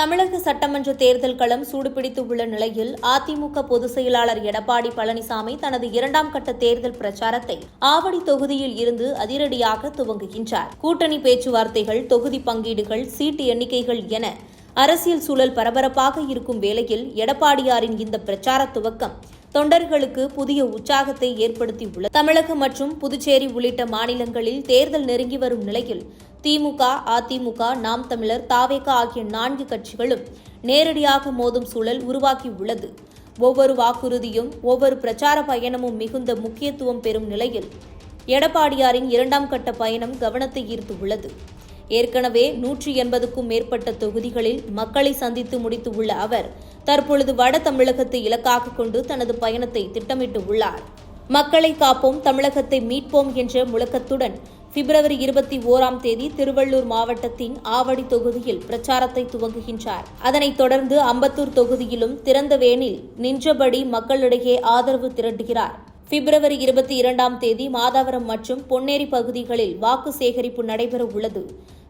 தமிழக சட்டமன்ற தேர்தல் களம் சூடுபிடித்து உள்ள நிலையில் அதிமுக பொதுச் செயலாளர் எடப்பாடி பழனிசாமி தனது இரண்டாம் கட்ட தேர்தல் பிரச்சாரத்தை ஆவடி தொகுதியில் இருந்து அதிரடியாக துவங்குகின்றார். கூட்டணி பேச்சுவார்த்தைகள் தொகுதி பங்கீடுகள் சீட்டு எண்ணிக்கைகள் என அரசியல் சூழல் பரபரப்பாக இருக்கும் வேளையில் எடப்பாடியாரின் இந்த பிரச்சார துவக்கம் தொண்டர்களுக்கு புதிய உற்சாகத்தை ஏற்படுத்தியுள்ளது. தமிழகம் மற்றும் புதுச்சேரி உள்ளிட்ட மாநிலங்களில் தேர்தல் நெருங்கி வரும் நிலையில் திமுக அதிமுக நாம் தமிழர் தாவேகா ஆகிய நான்கு கட்சிகளும் நேரடியாக மோதும் சூழல் உருவாகியுள்ளது. ஒவ்வொரு வாக்குறுதியும் ஒவ்வொரு பிரச்சார பயணமும் மிகுந்த முக்கியத்துவம் பெறும் நிலையில் எடப்பாடியாரின் இரண்டாம் கட்ட பயணம் கவனத்தை ஈர்த்துள்ளது. ஏற்கனவே நூற்றி எண்பதுக்கும் மேற்பட்ட தொகுதிகளில் மக்களை சந்தித்து முடித்துள்ள அவர் தற்பொழுது வட தமிழகத்தை இலக்காக கொண்டு தனது பயணத்தை திட்டமிட்டு உள்ளார். மக்களை காப்போம் தமிழகத்தை மீட்போம் என்ற முழக்கத்துடன் பிப்ரவரி இருபத்தி ஓராம் தேதி திருவள்ளூர் மாவட்டத்தின் ஆவடி தொகுதியில் பிரச்சாரத்தை துவங்குகின்றார். அதனைத் தொடர்ந்து அம்பத்தூர் தொகுதியிலும் திறந்த வேனில் நின்றபடி மக்களிடையே ஆதரவு திரட்டுகிறார். பிப்ரவரி இருபத்தி இரண்டாம் தேதி மாதாவரம் மற்றும் பொன்னேரி பகுதிகளில் வாக்கு சேகரிப்பு நடைபெற உள்ளது.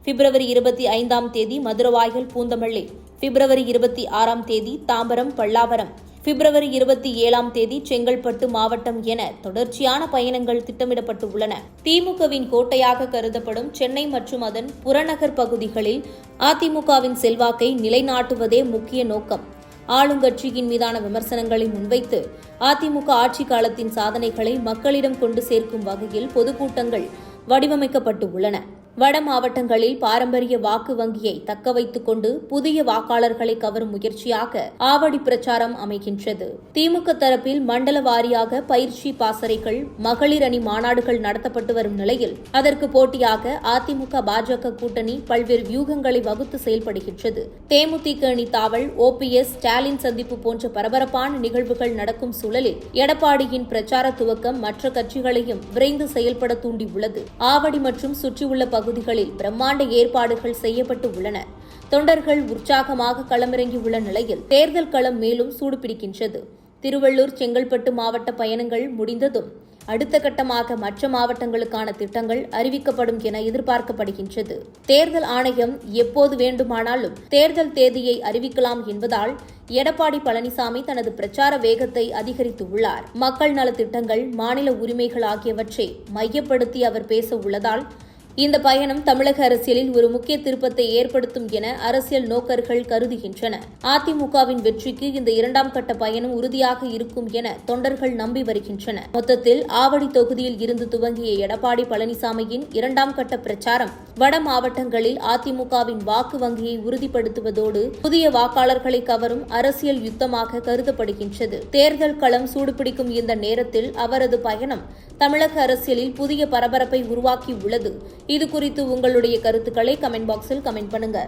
பிப்ரவரி இருபத்தி ஐந்தாம் தேதி மதுரவாயல் பூந்தமல்லி. பிப்ரவரி இருபத்தி ஆறாம் தேதி தாம்பரம் பல்லாவரம். பிப்ரவரி இருபத்தி ஏழாம் தேதி செங்கல்பட்டு மாவட்டம் என தொடர்ச்சியான பயணங்கள் திட்டமிடப்பட்டு உள்ளன திமுகவின் கோட்டையாக கருதப்படும் சென்னை மற்றும் அதன் புறநகர் பகுதிகளில் அதிமுகவின் செல்வாக்கை நிலைநாட்டுவதே முக்கிய நோக்கம். ஆளுங்கட்சியின் மீதான விமர்சனங்களை முன்வைத்து அதிமுக ஆட்சி காலத்தின் சாதனைகளை மக்களிடம் கொண்டு சேர்க்கும் வகையில் பொதுக்கூட்டங்கள் வடிவமைக்கப்பட்டு உள்ளன வட மாவட்டங்களில் பாரம்பரிய வாக்கு வங்கியை தக்க வைத்துக் கொண்டு புதிய வாக்காளர்களை கவரும் முயற்சியாக ஆவடி பிரச்சாரம் அமைகின்றது. திமுக தரப்பில் மண்டல வாரியாக பயிற்சி பாசறைகள் மகளிர் அணி மாநாடுகள் நடத்தப்பட்டு வரும் நிலையில் அதற்கு போட்டியாக அதிமுக பாஜக கூட்டணி பல்வேறு வியூகங்களை வகுத்து செயல்படுகின்றது. தேமுதிக அணி தாவல் ஓபிஎஸ் ஸ்டாலின் சந்திப்பு போன்ற பரபரப்பான நிகழ்வுகள் நடக்கும் சூழலில் எடப்பாடியின் பிரச்சார துவக்கம் மற்ற கட்சிகளையும் விரைந்து செயல்பட தூண்டியுள்ளது. ஆவடி மற்றும் சுற்றியுள்ள பகுதிகளில் பிரம்மாண்ட ஏற்பாடுகள் செய்யப்பட்டு உள்ளன. தொண்டர்கள் உற்சாகமாக களமிறங்கியுள்ள நிலையில் தேர்தல் களம் மேலும் சூடுபிடிக்கின்றது. திருவள்ளூர் செங்கல்பட்டு மாவட்ட பயணங்கள் முடிந்ததும் அடுத்த கட்டமாக மற்ற மாவட்டங்களுக்கான திட்டங்கள் அறிவிக்கப்படும் என எதிர்பார்க்கப்படுகின்றது. தேர்தல் ஆணையம் எப்போது வேண்டுமானாலும் தேர்தல் தேதியை அறிவிக்கலாம் என்பதால் எடப்பாடி பழனிசாமி தனது பிரச்சார வேகத்தை அதிகரித்துள்ளார் மக்கள் நலத்திட்டங்கள் மாநில உரிமைகள் ஆகியவற்றை மையப்படுத்தி அவர் பேச உள்ளதால் இந்த பயணம் தமிழக அரசியலில் ஒரு முக்கிய திருப்பத்தை ஏற்படுத்தும் என அரசியல் நோக்கர்கள் கருதுகின்றனர் அதிமுகவின் வெற்றிக்கு இந்த இரண்டாம் கட்ட பயணம் உறுதியாக இருக்கும் என தொண்டர்கள் நம்பி வருகின்றனர் மொத்தத்தில் ஆவடி தொகுதியில் இருந்து துவங்கிய எடப்பாடி பழனிசாமியின் இரண்டாம் கட்ட பிரச்சாரம் வட மாவட்டங்களில் அதிமுகவின் வாக்கு வங்கியை உறுதிப்படுத்துவதோடு புதிய வாக்காளர்களை கவரும் அரசியல் யுத்தமாக கருதப்படுகின்றது. தேர்தல் களம் சூடுபிடிக்கும் இந்த நேரத்தில் அவரது பயணம் தமிழக அரசியலில் புதிய பரபரப்பை உருவாக்கி உள்ளது இது குறித்து உங்களுடைய கருத்துக்களை கமெண்ட் பாக்ஸில் கமெண்ட் பண்ணுங்க.